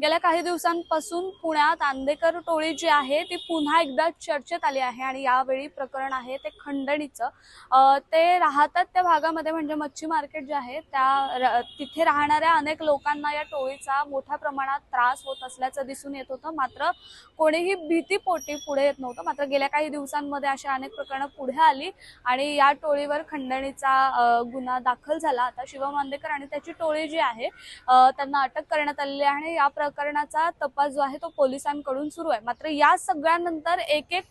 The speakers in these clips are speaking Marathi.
गेल्या काही दिवसांपासून पुण्यात आंदेकर टोळी जी आहे ती पुन्हा एकदा चर्चेत आली आहे आणि यावेळी प्रकरण आहे ते खंडणीचं. ते राहतात त्या भागामध्ये म्हणजे मच्छी मार्केट जे आहे त्या तिथे राहणाऱ्या अनेक लोकांना या टोळीचा मोठ्या प्रमाणात त्रास होत असल्याचं दिसून येत होतं. मात्र कोणीही भीतीपोटी पुढे येत नव्हतं. मात्र गेल्या काही दिवसांमध्ये अशा अनेक प्रकरणं पुढे आली आणि या टोळीवर खंडणीचा गुन्हा दाखल झाला. आता शिवम आंदेकर आणि त्याची टोळी जी आहे त्यांना अटक करण्यात आलेली आहे आणि या प्रकरणाचा तपास जो आहे तो पोलिसांकडून सुरू आहे. मात्र या सगळ्यानंतर एक एक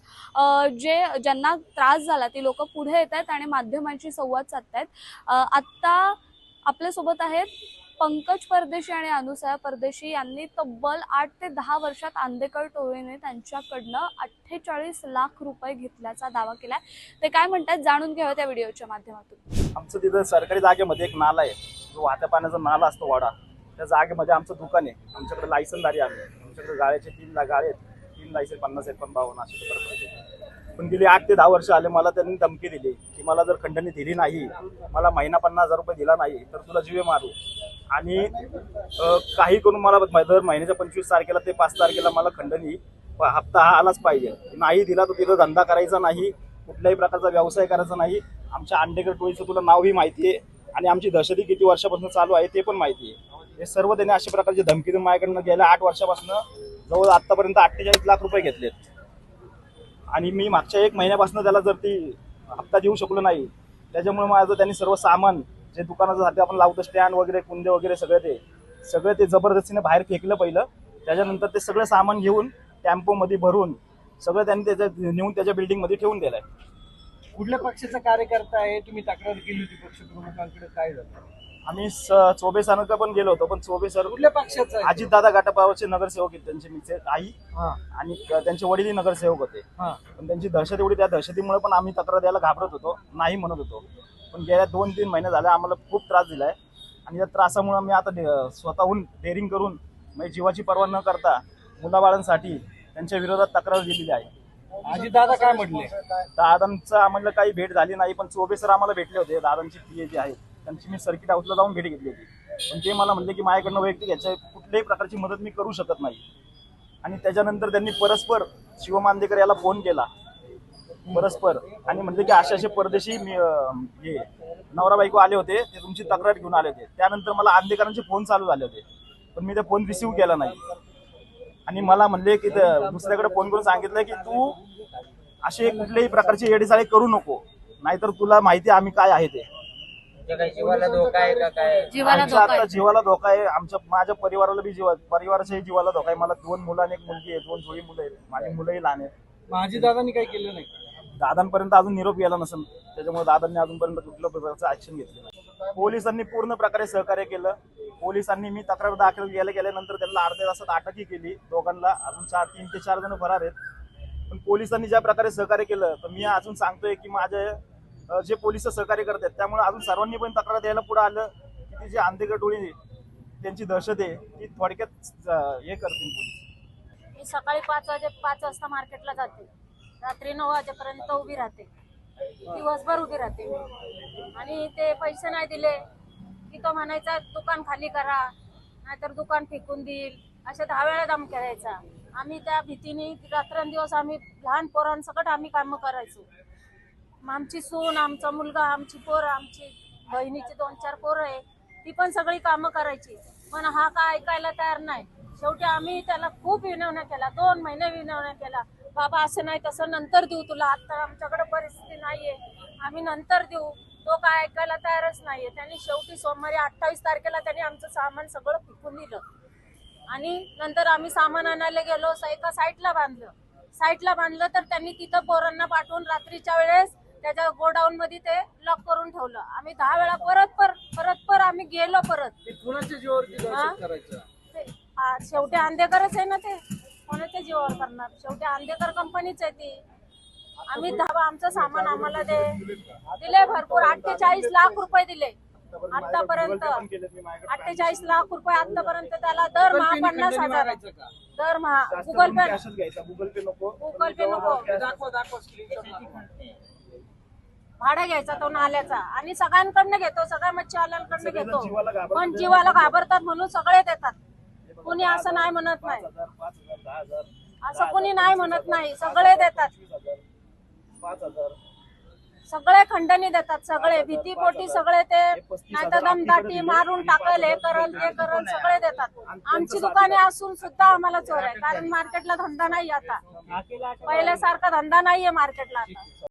जे ज्यांना त्रास झाला ती लोक पुढे येत आहेत आणि माध्यमांशी संवाद साधतायत. आत्ता आपल्यासोबत आहेत पंकज परदेशी आणि अनुसया परदेशी. यांनी तब्बल आठ ते दहा वर्षात आंदेकर टोळीने त्यांच्याकडनं अठ्ठेचाळीस लाख रुपये घेतल्याचा दावा केलाय. ते काय म्हणतात जाणून घ्यावं त्या व्हिडिओच्या माध्यमातून. आमचं तिथं सरकारी जागेमध्ये एक नाला आहे. जो वाहत्या पाण्याचा नाला असतो वाडा. त्या जागेमध्ये आमचं दुकान आहे. आमच्याकडे लायसनदारी आहे. आमच्याकडे गाळ्याचे तीन ला गाळे आहेत. तीन लायसन पन्नास आहेत पण बावन्न असे प्रकार पण गेली आठ ते दहा वर्ष आले मला त्यांनी धमकी दिली की मला जर खंडणी दिली नाही मला महिना पन्नास हजार रुपये दिला नाही तर तुला जीवे मारू. आणि काही करून मला दर महिन्याच्या पंचवीस तारखेला ते पाच तारखेला मला खंडणी हप्ता हा आलाच पाहिजे. नाही दिला तर तिथं धंदा करायचा नाही कुठल्याही प्रकारचा व्यवसाय करायचा नाही. आमच्या अंडेकर टोळीचं तुला नावही माहिती आहे. आणि आमची दहशती किती वर्षापासून चालू आहे ते पण माहिती आहे. हे सर्व त्यांनी अशा प्रकारची धमकी देऊन माझ्याकडनं गेल्या आठ वर्षापासून जवळ आतापर्यंत अठ्ठेचाळीस लाख रुपये घेतलेत. आणि मी मागच्या एक महिन्यापासून त्याला जर ती हप्ता देऊ शकलो नाही त्याच्यामुळे माझं त्यांनी सर्व सामान जे दुकानाचं साठी आपण लावतो स्टँड वगैरे कुंदे वगैरे सगळं ते सगळं ते जबरदस्तीने बाहेर फेकलं पहिलं. त्याच्यानंतर ते सगळं सामान घेऊन टॅम्पोमध्ये भरून सगळं त्यांनी त्याच्या नेऊन त्याच्या बिल्डिंगमध्ये ठेवून आहे कुठल्या पक्षाचा कार्यकर्ता आहे? तुम्ही तक्रार केली होती पक्ष प्रमुखांकडे काय झालं? आम्ही स- चोबे सनका पण गेलो होतो पण चोबे सर कुठल्या पक्षाचा आहे तो? अजितदादा गाटापावरचे नगरसेवक आहेत त्यांचे मिसे आई हा. आणि त्यांचे वडीलही नगरसेवक होते. हा. पण त्यांची दहशत एवढी त्या दहशतीमुळे पण आम्ही तक्रार द्यायला घाबरत होतो नाही म्हणत होतो. पण गेल्या दोन तीन महिने झाले आम्हाला खूप त्रास दिलाय. आणि त्या त्रासामुळे मी आता डे- स्वतःहून डेअरिंग करून म्हणजे जीवाची पर्वा न करता मुलाबाळांसाठी त्यांच्या विरोधात तक्रार दिलेली आहे. आजी दादा काय म्हटले? दादांचं आम्हाला काही भेट झाली नाही पण चोबे सर आम्हाला भेटले होते. दादांची पी जी आहे आहेत त्यांची मी सर्किट हाऊसला जाऊन भेट घेतली होती. पण ते मला म्हणले की माझ्याकडनं वैयक्तिक याच्या कुठल्याही प्रकारची मदत मी करू शकत नाही. आणि त्याच्यानंतर त्यांनी परस्पर शिवमांदेकर याला फोन केला. परस्पर. आणि म्हणले की असे असे परदेशी मी हे नवरा बायको आले होते ते तुमची तक्रार घेऊन आले होते. त्यानंतर मला आंदेकरांचे फोन चालू झाले होते. पण मी ते फोन रिसिव्ह केला नाही. आणि मला म्हणले की ते- दुसऱ्याकडे फोन करून सांगितलं की तू असे कुठल्याही प्रकारचे येडेसाळे करू नको. नाहीतर तुला माहिती आहे आम्ही काय आहे ते. जीवाला धोका आहे का काय? जीवाला आमच्या धोका आता. जीवाला धोका आहे. आमच्या माझ्या परिवाराला बी जीवा परिवाराच्याही जीवाला धोका आहे. मला दोन मुलं आणि एक मुलगी आहे. दोन जोडी मुलं आहेत. माझी मुलंही लहान आहेत. आजी दादांनी काही केलं नाही. दादांपर्यंत अजून निरोप गेला नसेल. त्याच्यामुळे दादांनी अजूनपर्यंत कुठल्या प्रकारचं ऍक्शन घेतलं नाही. पोलिसांनी पूर्ण प्रकारे सहकार्य केलं. पोलिसांनी मी तक्रार दाखल केल्या गेल्यानंतर त्यांना अर्ध्या तासात अटकही केली. दोघांना अजून चार तीन ते चार जण फरार आहेत. पण पोलिसांनी ज्या प्रकारे सहकार्य केलं तर मी अजून सांगतोय की माझे जे पोलीस सहकार्य करतात त्यामुळे अजून सर्वांनी पण तक्रार द्यायला पुढे आलं की ती जी आंधेगडोळी त्यांची दहशत आहे ती थोडक्यात हे करतील पोलीस. मी सकाळी पाच वाजे पाच वाजता मार्केटला जाते. रात्री नऊ वाजेपर्यंत उभी राहते. दिवसभर उभी राहते. मी आणि ते पैसे नाही दिले की तो म्हणायचा दुकान खाली करा नाहीतर दुकान फेकून देईल. अशा दहा वेळा धमक्या करायचा आम्ही त्या भीतीने रात्रंदिवस आम्ही लहान पोरांसकट आम्ही कामं करायचो. मग आमची सून आमचा मुलगा आमची पोर आमची बहिणीची दोन चार पोरं आहे ती पण सगळी कामं करायची. पण हा काय ऐकायला तयार नाही. शेवटी आम्ही त्याला खूप विनवण्या केला दोन महिने विनवण्या केला. बाबा असं नाही तसं नंतर देऊ तुला. आता आमच्याकडे परिस्थिती नाहीये. आम्ही नंतर देऊ. तो काय ऐकायला तयारच नाहीये. त्यांनी शेवटी सोमवारी अठ्ठावीस तारखेला त्यांनी आमचं सामान सगळं फेकून दिलं. आणि नंतर आम्ही सामान आणायला गेलो. एका साईडला बांधलं. साईडला बांधलं तर त्यांनी तिथं पोरांना पाठवून रात्रीच्या वेळेस त्याच्या गोडाऊन मध्ये ते लॉक करून ठेवलं. आम्ही दहा वेळा परत पर परत पर आम्ही गेलो परत. शेवटी आंदेकरच आहे ना ते. कोणाच्या जीवावर करणार? शेवटी आंदेकर कंपनीच आहे ती. आम्ही दहा आमचं सामान आम्हाला दे. दिले भरपूर. अठ्ठेचाळीस लाख रुपये दिले. आतापर्यंत अठ्ठेचाळीस लाख रुपये आतापर्यंत त्याला दरमहा पन्नास हजार? दरमहा जास्त गुगल पे गुगल नको. गुगल पे नको. भाडा घ्यायचा तो नाल्याचा. आणि सगळ्यांकडनं घेतो. सगळ्या मच्छीवाल्यांकडनं घेतो. पण जीवाला घाबरतात म्हणून सगळे देतात. कोणी असं नाही म्हणत नाही. असं कोणी नाही म्हणत नाही. सगळे देतात. सगळे खंडणी देतात सगळे. भीतीपोटी सगळे ते नाही तर दमदाटी मारून टाकल हे करल ते करल सगळे देतात. आमची दुकाने असून सुद्धा आम्हाला चोर आहे कारण मार्केटला धंदा नाही आता. पहिल्यासारखा धंदा नाहीये मार्केटला आता.